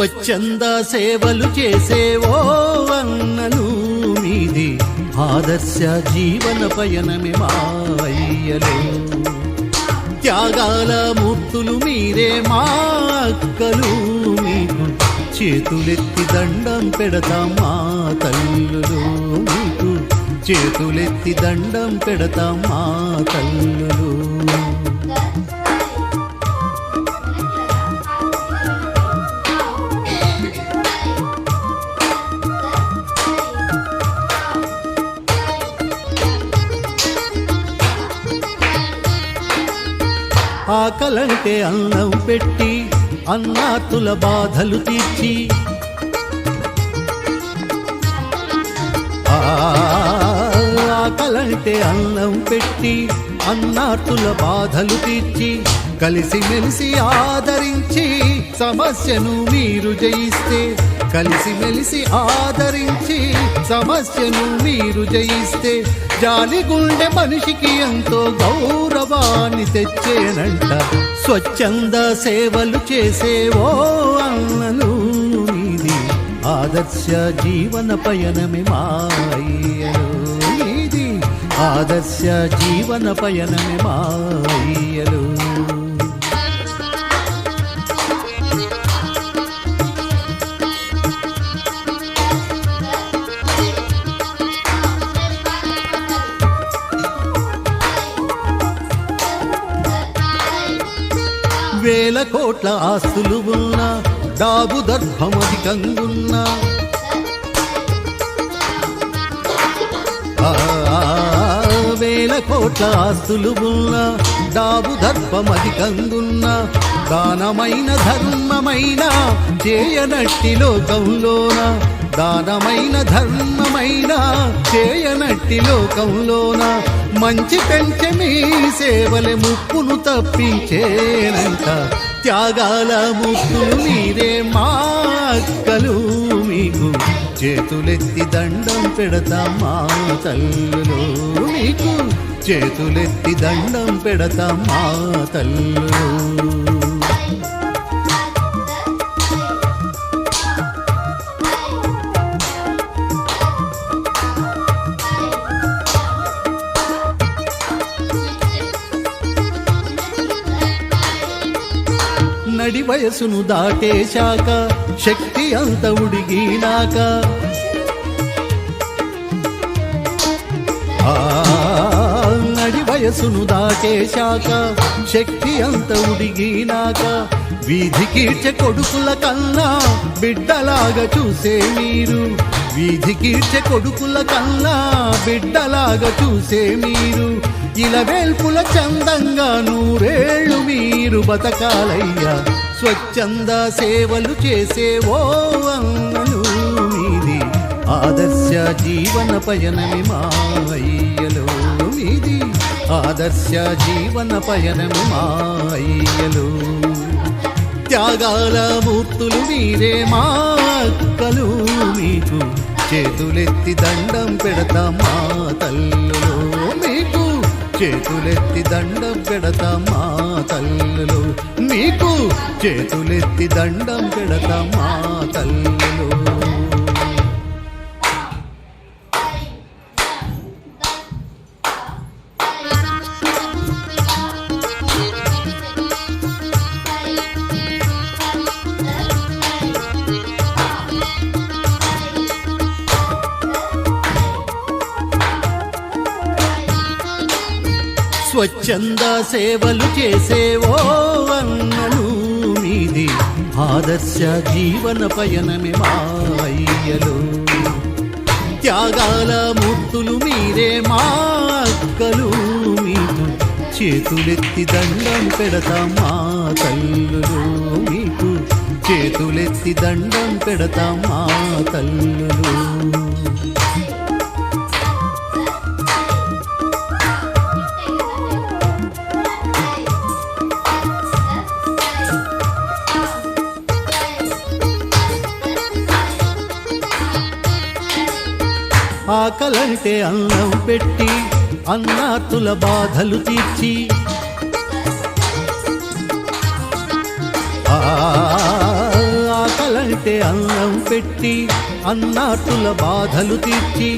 స్వచ్ఛంద సేవలు చేసేవో అన్నలు మీది ఆదర్శ జీవన పయనమే మాయ్యలు త్యాగాల మూర్తులు మీరే మా అక్కలు మీకు చేతులెత్తి దండం పెడతాం మా తల్లులు మీకు చేతులెత్తి దండం పెడతాం మా తల్లులు. ఆకలంటే అన్నం పెట్టి అన్నాతుల బాధలు తీర్చి ఆ, ఆకలంటే అన్నం పెట్టి అన్నాతుల బాధలు తీర్చి కలిసిమెలిసి ఆదరించి సమస్యను మీరు జయిస్తే కలిసి మెలిసి ఆదరించి సమస్యను మీరు జయిస్తే జాలి గుండె మనిషికి ఎంతో గౌరవాన్ని తెచ్చేనంట. స్వచ్ఛంద సేవలు చేసేవో అన్నలు ఇది ఆదర్శ జీవన పయనమే మాయ్యలు ఇది ఆదర్శ జీవన పయనమే మాయ్యలు వేల కోట్ల ఆస్తులు ఉన్నా డాబు దర్భం అధికంగున్నా. వేల కోట్ల ఆస్తులు ఉన్నా డాబు దర్భమధికంగున్న దానమైన ధర్మమైన చేయనట్టి లోకంలోన? దానమైన ధర్మమైన చేయనట్టి లోకంలోన? మంచి పెంచె మీ సేవలే ముప్పును తప్పించేనంట త్యాగాల ముప్పులు మీరే మా అక్కలు మీకు. చేతులెత్తి దండం పెడతా మా తల్లులు మీకు. చేతులెత్తి దండం పెడతా మా తల్లులు. వయసును దాటేశాక శక్తి అంత ఉడిగినాక. ఆ, నడి వయసును దాటేశాక శక్తి అంత ఉడిగినాక. వీధి కీర్చ కొడుకుల కన్నా బిడ్డలాగా చూసే మీరు. వీధి కీర్చ కొడుకుల కన్నా బిడ్డలాగా చూసే మీరు. ఇలా వేల్పుల చందంగా నూరేళ్ళు మీరు బతకాలయ్యా. స్వచ్ఛంద సేవలు చేసే ఓ అన్నలు మీది. ఆదర్శ జీవన పయనమి మాయలు మీది. ఆదర్శ జీవన పయనమి మాయ్యలు త్యాగాల మూర్తులు మీరే మా అక్కలు మీకు. చేతులెత్తి దండం పెడతా మా తల్లులు. చేతులెత్తి దండం పెడతాం మా తల్లులు? మీకు చేతులెత్తి దండం పెడతాం మా చంద సేవలు చేసేవో అన్నలు మీది. ఆదర్శ జీవన పయనమే మాయ్యలు త్యాగాల మూర్తులు మీరే మా అక్కలు. మీకు చేతులెత్తి దండం పెడతా మా తల్లులు. మీకు చేతులెత్తి దండం పెడతా మా తల్లులు. ఆకలంటే అన్నం పెట్టి అన్నాతుల బాధలు తీర్చి ఆకలంటే అన్నం పెట్టి అన్నాటుల బాధలు తీర్చి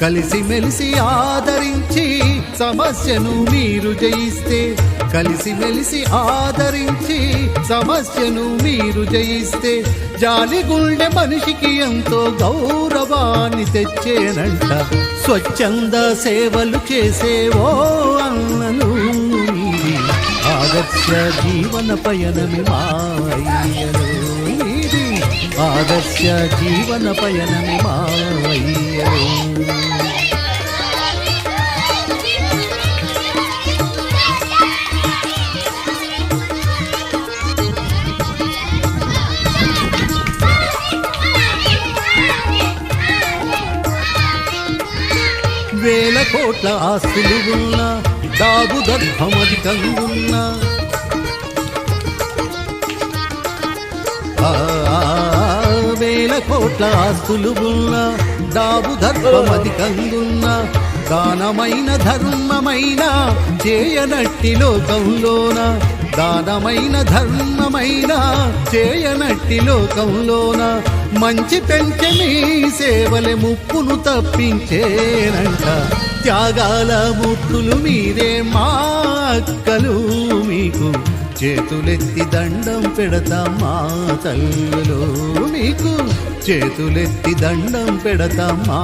కలిసి మెలిసి ఆదరించి సమస్యను మీరు జయిస్తే కలిసి మెలిసి ఆదరించి సమస్యను మీరు జయిస్తే జాలి గుండె మనిషికి ఎంతో గౌరవాన్ని తెచ్చేనంట. స్వచ్ఛంద సేవలు చేసేవో అన్నలు ఆదర్శ జీవన పయనమి మాయ్యలు ఆదర్శ జీవన పయనమి మాయ్యలు కోట్ల ఆస్తులు ఉన్నా దాగు దర్భమధికంగున్న ఆ, వేల కోట్ల ఆస్తులు ఉన్నా దాగు దర్భమధికంగున్న దానమైన ధర్మమైన చేయనట్టి లోకంలోన? దానమైన ధర్మమైన చేయనట్టి లోకంలోన మంచి పెంచె మీ సేవలే ముప్పును తప్పించేనంట. త్యాగాల మూర్తులు మీరే మా అక్కలు మీకు చేతులెత్తి దండం పెడతా మా తల్లులు మీకు చేతులెత్తి దండం పెడతా మా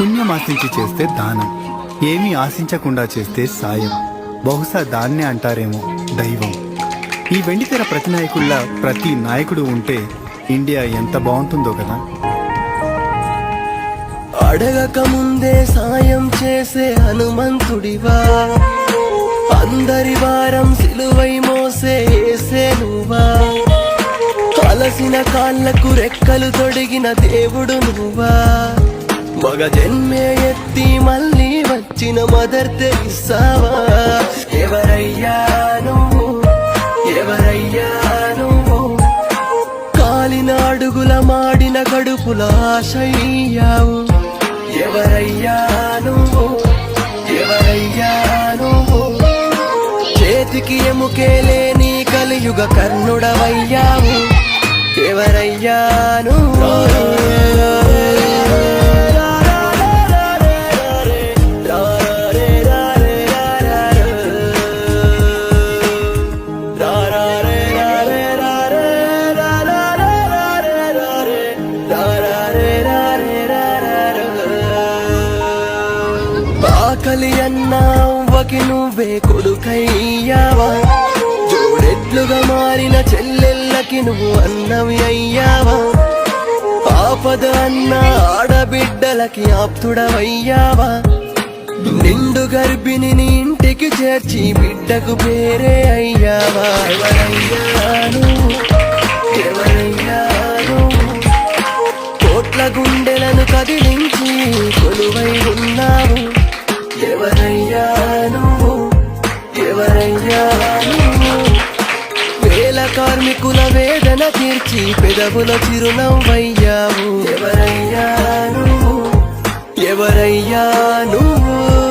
పుణ్యం ఆశించి చేస్తే దానం. ఏమీ ఆశించకుండా చేస్తే సాయం. బహుశా దాన్నే అంటారేమో దైవం. ఈ వెండితెర ప్రతి ప్రతి నాయకుడు ఉంటే ఇండియా ఎంత బాగుంటుందో కదా? అడగక ముందే సాయం చేసే హనుమంతుడివా? అందరి వారం సిలువై మోసే నువ్వా అలసిన కాళ్ళకు రెక్కలు తొడిగిన దేవుడు నువ్వా? మగ జన్మే ఎత్తి మళ్ళీ వచ్చిన మదర్ తెరిసావా? ఎవరయ్యా నువ్వు? ఎవరయ్యా నువ్వు? కాలిన అడుగుల మాడిన కడుపుల ఆశయ్యావు. ఎవరయ్యా నువ్వు? ఎవరయ్యా నువ్వు? చేతికి ఎముకే లేని కలియుగ కర్ణుడవయ్యావు. ఎవరయ్యా నాకి నువ్వు అన్నవి అయ్యావా? ఆపద అన్న ఆడబిడ్డలకి ఆప్తుడవయ్యావా? నిండు గర్భిణి నీ ఇంటికి చేర్చి బిడ్డకు పేరే అయ్యావా? ఎవరయ్యాను? ఎవరయ్యాను? కోట్ల గుండెలను కదిలి పెదవుల చిరునవ్వయ్యావు. ఎవరయ్యా నువ్వు? ఎవరయ్యా నువ్వు?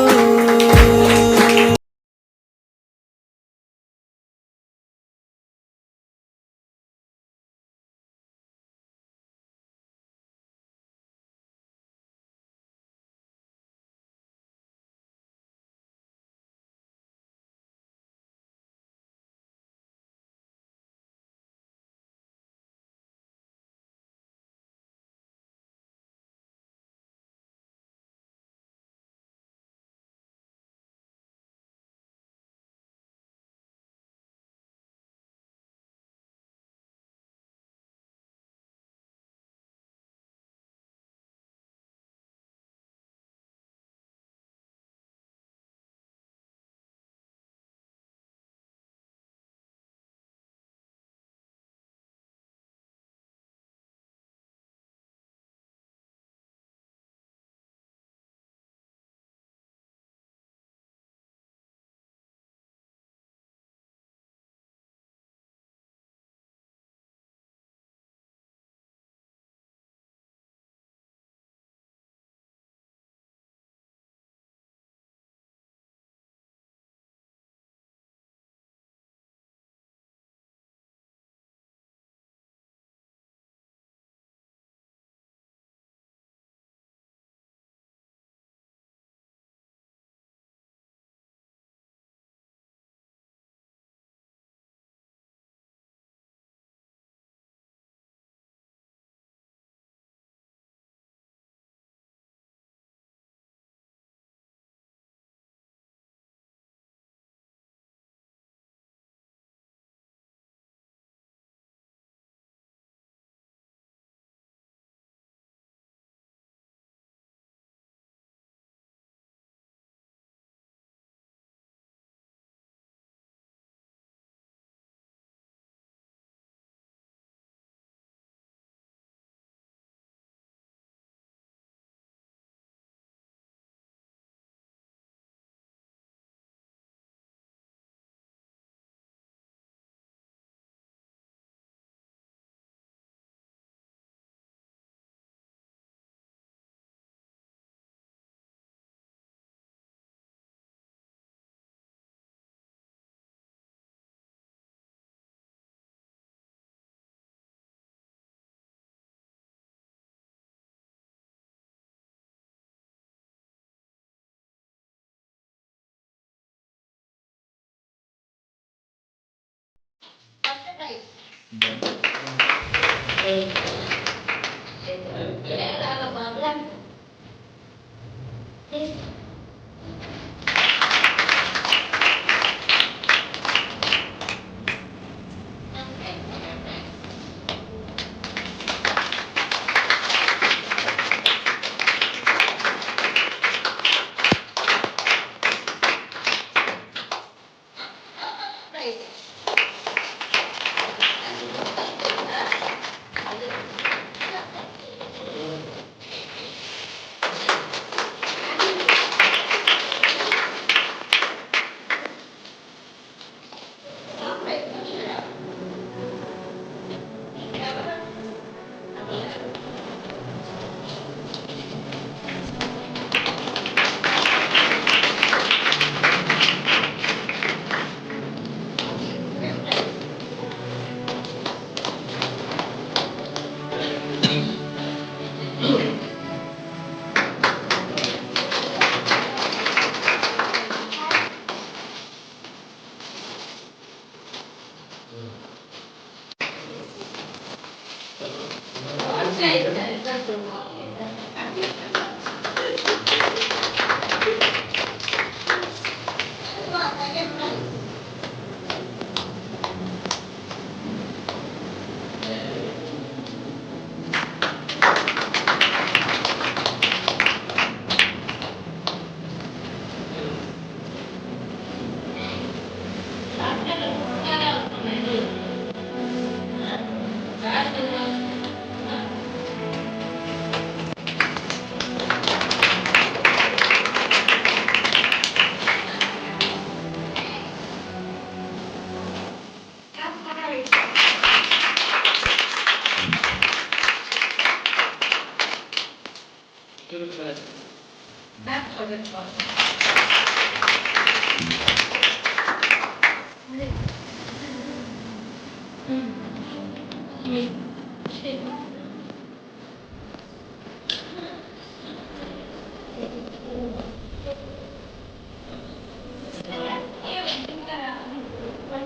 Gracias.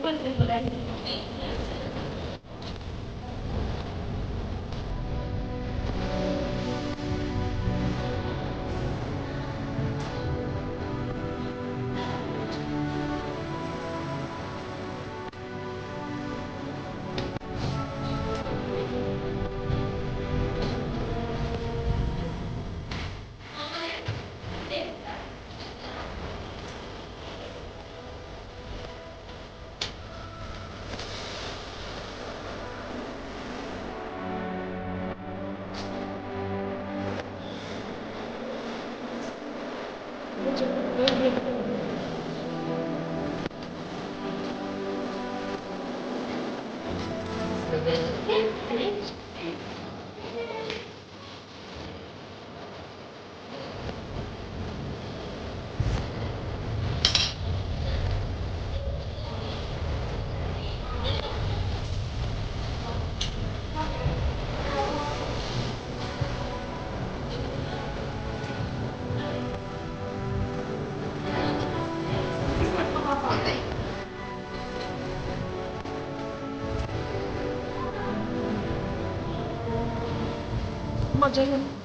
quando vocês. ఓ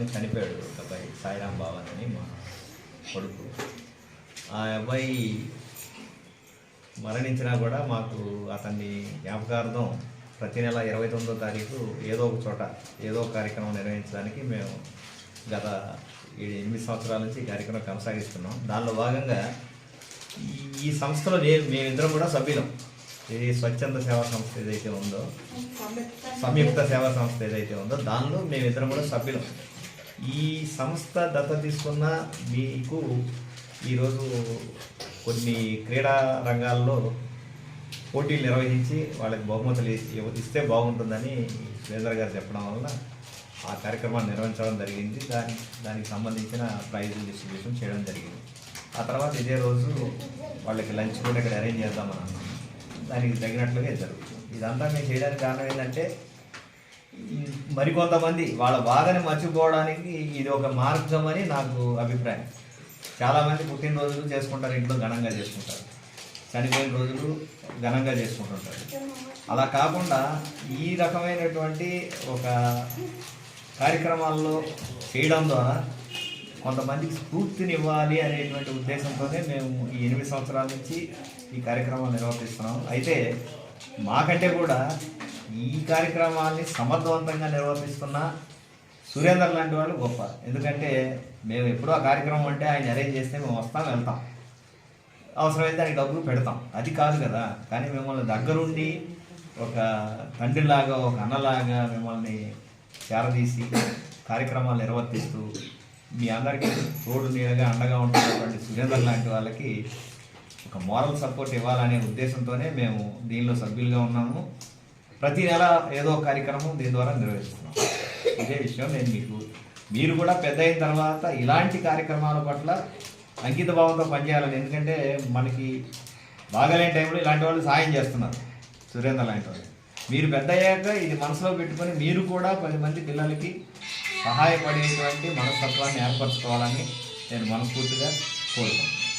చిన్న చనిపోయాడు ఒక అబ్బాయి సాయిరాం బావన్ అని మా కొడుకు. ఆ అబ్బాయి మరణించినా కూడా మాకు అతన్ని జ్ఞాపకార్థం ప్రతి నెల ఇరవై తొమ్మిదో తారీఖు ఏదో ఒక చోట ఏదో ఒక కార్యక్రమం నిర్వహించడానికి మేము గత ఎనిమిది సంవత్సరాల నుంచి ఈ కార్యక్రమం కొనసాగిస్తున్నాం. దానిలో భాగంగా ఈ- ఈ సంస్థలో నేను మేమిద్దరం కూడా సభ్యులం. ఇది స్వచ్ఛంద సేవా సంస్థ ఏదైతే ఉందో సంయుక్త సేవా సంస్థ ఏదైతే ఉందో దానిలో మేమిద్దరం కూడా సభ్యులం. ఈ సంస్థ దత్త తీసుకున్న మీకు ఈరోజు కొన్ని క్రీడా రంగాల్లో పోటీలు నిర్వహించి వాళ్ళకి బహుమతులు ఇస్తే బాగుంటుందని సురేంద్ర గారు చెప్పడం వలన ఆ కార్యక్రమాన్ని నిర్వహించడం జరిగింది. దాని దానికి సంబంధించిన ప్రైజులు డిస్ట్రిబ్యూషన్ చేయడం జరిగింది. ఆ తర్వాత ఇదే రోజు వాళ్ళకి లంచ్ కూడా ఇక్కడ అరేంజ్ చేద్దామని అన్నాం. దానికి తగినట్లుగా జరుగుతుంది. ఇదంతా మేము చేయడానికి కారణం ఏంటంటే మరికొంతమంది వాళ్ళ బాధని మర్చిపోవడానికి ఇది ఒక మార్గం అని నాకు అభిప్రాయం. చాలామంది పుట్టినరోజులు చేసుకుంటారు ఇంట్లో ఘనంగా చేసుకుంటారు. చనిపోయిన రోజులు ఘనంగా చేసుకుంటుంటారు. అలా కాకుండా ఈ రకమైనటువంటి ఒక కార్యక్రమాల్లో చేయడం ద్వారా కొంతమందికి స్ఫూర్తిని ఇవ్వాలి అనేటువంటి ఉద్దేశంతోనే మేము ఈ ఎనిమిది సంవత్సరాల నుంచి ఈ కార్యక్రమాలు నిర్వర్తిస్తున్నాం అయితే మాకంటే కూడా ఈ కార్యక్రమాన్ని సమర్థవంతంగా నిర్వర్తిస్తున్న సురేందర్ లాంటి వాళ్ళు గొప్ప. ఎందుకంటే మేము ఎప్పుడూ ఆ కార్యక్రమం అంటే ఆయన అరేంజ్ చేస్తే మేము వస్తాం వెళ్తాం. అవసరమైతే దానికి డబ్బులు పెడతాం. అది కాదు కదా. కానీ మిమ్మల్ని దగ్గరుండి ఒక తండ్రిలాగా ఒక అన్నలాగా మిమ్మల్ని చేరదీసి కార్యక్రమాలు నిర్వర్తిస్తూ మీ అందరికీ తోడు నీడగా అండగా ఉంటున్నటువంటి సురేందర్ లాంటి వాళ్ళకి ఒక మోరల్ సపోర్ట్ ఇవ్వాలనే ఉద్దేశంతోనే మేము దీనిలో సభ్యులుగా ఉన్నాము. ప్రతి నెల ఏదో కార్యక్రమం దీని ద్వారా నిర్వహిస్తున్నాం. ఇదే విషయం నేను మీకు మీరు కూడా పెద్ద అయిన తర్వాత ఇలాంటి కార్యక్రమాల పట్ల అంకిత భావంతో పనిచేయాలని. ఎందుకంటే మనకి బాగాలేని టైంలో ఇలాంటి వాళ్ళు సాయం చేస్తున్నారు సురేంద్ర లాంటి వాళ్ళు. మీరు పెద్ద అయ్యాక ఇది మనసులో పెట్టుకొని మీరు కూడా పది మంది పిల్లలకి సహాయపడేటువంటి మనస్తత్వాన్ని ఏర్పరచుకోవాలని నేను మనస్ఫూర్తిగా కోరుకుంటున్నాను.